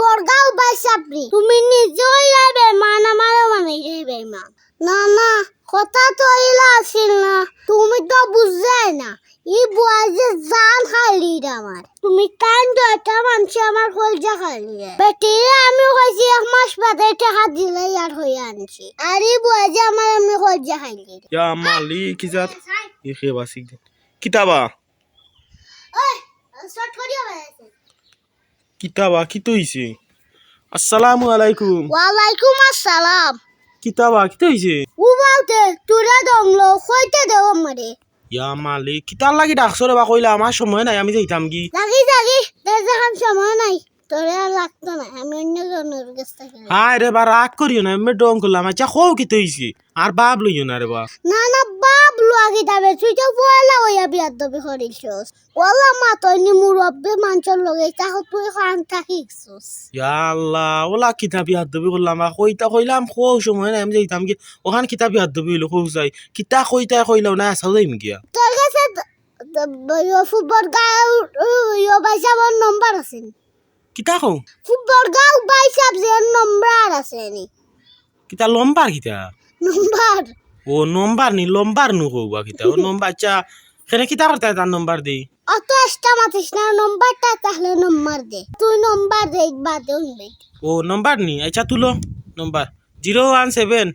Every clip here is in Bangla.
বরগাও বাই সাপরি তুমি নিজেই যাবে মান আমার মানে যাবে মা না না কথা তো এলা আসিল না। তুমি তো বুঝলাই না ই বুয়া যে জান খালি আমার। তুমি তো একটা মানুষ আমার কলজা খালি বেটিরে আমি কইছি এক মাস বাদে টাকা দিলে আর হয়ে আনছি। আর ই বুয়া যে আমার আমি কলজা খালি Ya mali kizat. Ikhe basik. Kitaba. ওই শর্ট করিও বেড়াইছে। Kitaba kito hইছে? আসসালামু আলাইকুম। ওয়ালাইকুম আসসালাম। কিতাবা কিতো হইছে উবাউতে তুরা দমলো কইতে দেও আমারে। ইয়া মালিক কিতার লাগি ডাকছো রে বা কইলা আমার সময় নাই আমি যাইতাম কি লাগি লাগি দেখান সময় নাই। তোরে আর লাগতো না আমি অন্য জনের কাছ হায় রে বা রাগ করিও না আমি ডং করলাম আচ্ছা কও কিতো হইছে আর বাপ লইও না রে বা। না না লাগি যাবে তো পয়লা হইয়া বিয়ার দবি করিছস ওলা মা তুই নি মুরব্বি মাঞ্চর লগে তাহ তুই খান থাকিছস ইয়া আল্লাহ ওলা কিতাবি হাত দবি করলাম আর কইতা কইলাম কও সময় নাই আমি যাইতাম কি ওখান কিতাবি হাত দবি হইল কও যাই কিতা কইতা কইলাও না আসাও যাইম গিয়া তোর কাছে ফুটবল গাও ইয়ো বাইসাবর নম্বর আছে নি? কিতা কও? ফুটবল গাও বাইসাব যে নম্বর আছে নি। কিতা লম্বার কিতা? নম্বর। ও নম্বর নি লম্বার নু কৌবা কিতা ও নম্বর আচ্ছা সেনে কিতা করতে তার নম্বর দেই অত এক্সট্রা মাতিস না নম্বরটা তাহলে নম্বর দে তুই নম্বর দে বাদে উনবে ও নম্বর নি আচ্ছা তুলো নম্বর জিরো ওয়ান সেভেন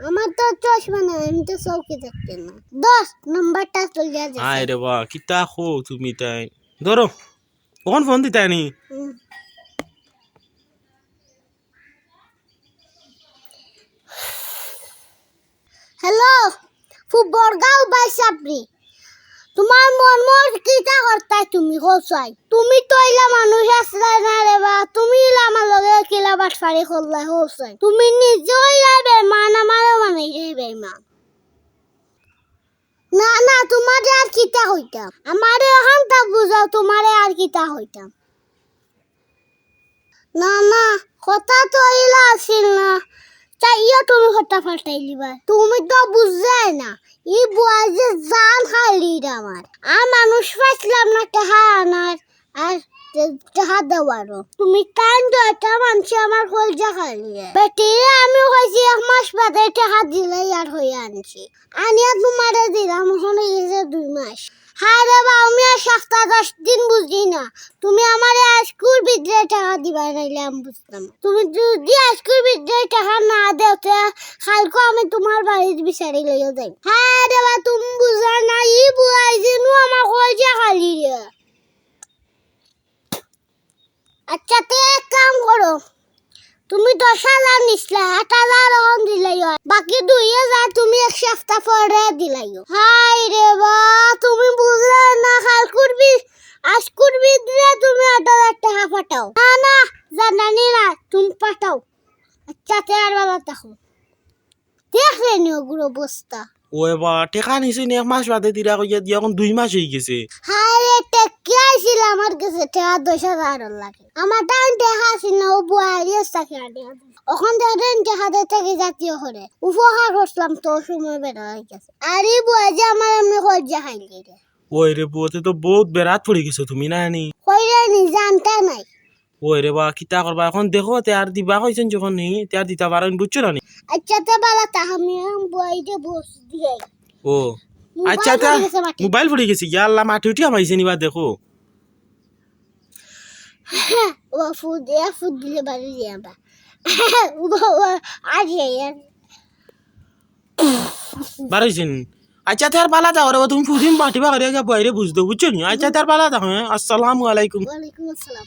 আমার তো চশমা না আমি তো চৌকি থাকতে না দশ নম্বরটা চলে যাচ্ছে আয় রে বা কিতা খো তুমি তাই ধরো কখন ফোন দিতাই নি ফুটবল গাও বাই তোমার মন মন করতাই তুমি হোসাই তুমি তো ইলা মানুষ আসলে না রে বা, তুমি আমার লগে কিলা বাটফারি করলাই হোসাই তুমি যাবে মান মানে মা না না তোমারে আর কিতা হইতাম আমারে এখন তা বুঝাও তোমারে আর কিতা হইতাম না না, কথা তো আসিল না। চাইয়া তুমি কথা ফাটাই লিবা তুমি তো না ই বুয়া যে জান খালি আমার আর মানুষ পাইছিলাম না টাকা আনার আর দেওয়ারও তুমি টাইম তো একটা মানুষ আমার কলজা খালি বেটিরে আমি কইছি এক মাস বাদে টাকা দিলে আর হয়ে আনছি। আনিয়া তোমারে দিলাম, এখন গেছে দুই মাস। হ্যাঁ রে বা আমি আর সপ্তাহ দশ দিন বুঝি না। তুমি আমার স্কুল ভিতরে টাকা দিবা নাইলে আমি বুঝতাম। তুমি যদি স্কুল ভিতরে টাকা না দেও, তে আমি তোমার বাড়ির বিচারি লইয়া যাই হ্যাঁ রে বা তুমি বুঝা না ই বুয়াই যেন আমার কলজা খালি রে আচ্ছা তে এক কাম করো হাজার নিসলা এক হাজার দিলাই বাকি দুই হাজার তুমি এক সপ্তাহ পরে দিলাই হাই রে বা, তুমি বুঝলে না কাল করবি আজ করবি দিলে তুমি আট হাজার টাকা পাঠাও না না, জানানি না তুমি পাঠাও আচ্ছা আর বেলা দেখো। দেখলেনি ওগুলো বস্তা ও এবার টেকা নিছে নি এক মাস বাদে দিরা কইয়া দিয়া এখন দুই মাস হয়ে গেছে। রে টেকে আইছিল আমার কাছে টাকা দশ হাজার লাগে। আমার টাইম আছিল না ও বুয়ারি তাকে ওখান থেকে টাকা দিয়ে থেকে জাতীয় করে উপহার করছিলাম তো সময় বেড়া হয়ে গেছে। আর এই বুয়া যে আমার এমনি খরচা খাইলি রে ওই রে বুয়াতে তো বহুত বেড়াত পড়ে গেছো তুমি না নি কইরে নি জানতে নাই। ওই রে বা কিতা করবা? এখন দেখো তে আর দিবা কইছেন যখন নি তে আর দিতা পারেন বুঝছ না আচ্ছা তো বালা তাহামি বুয়াইতে বস দিয়ে। ও আচ্ছা তা। মোবাইল পড়ে গেছে ইয়া আল্লাহ মাটি উঠি আমাইছে নিবা দেখো। ও দিয়া দিলে বাড়ি দিয়ে আজ বারইছেন আচ্ছা তার পালা যাও রে তুমি ফুদিন মাটি বাইরে বুঝতো বুঝছ নি? আচ্ছা তার পালা যাও হ্যাঁ? আসসালামু আলাইকুম। ওয়ালাইকুম আসসালাম।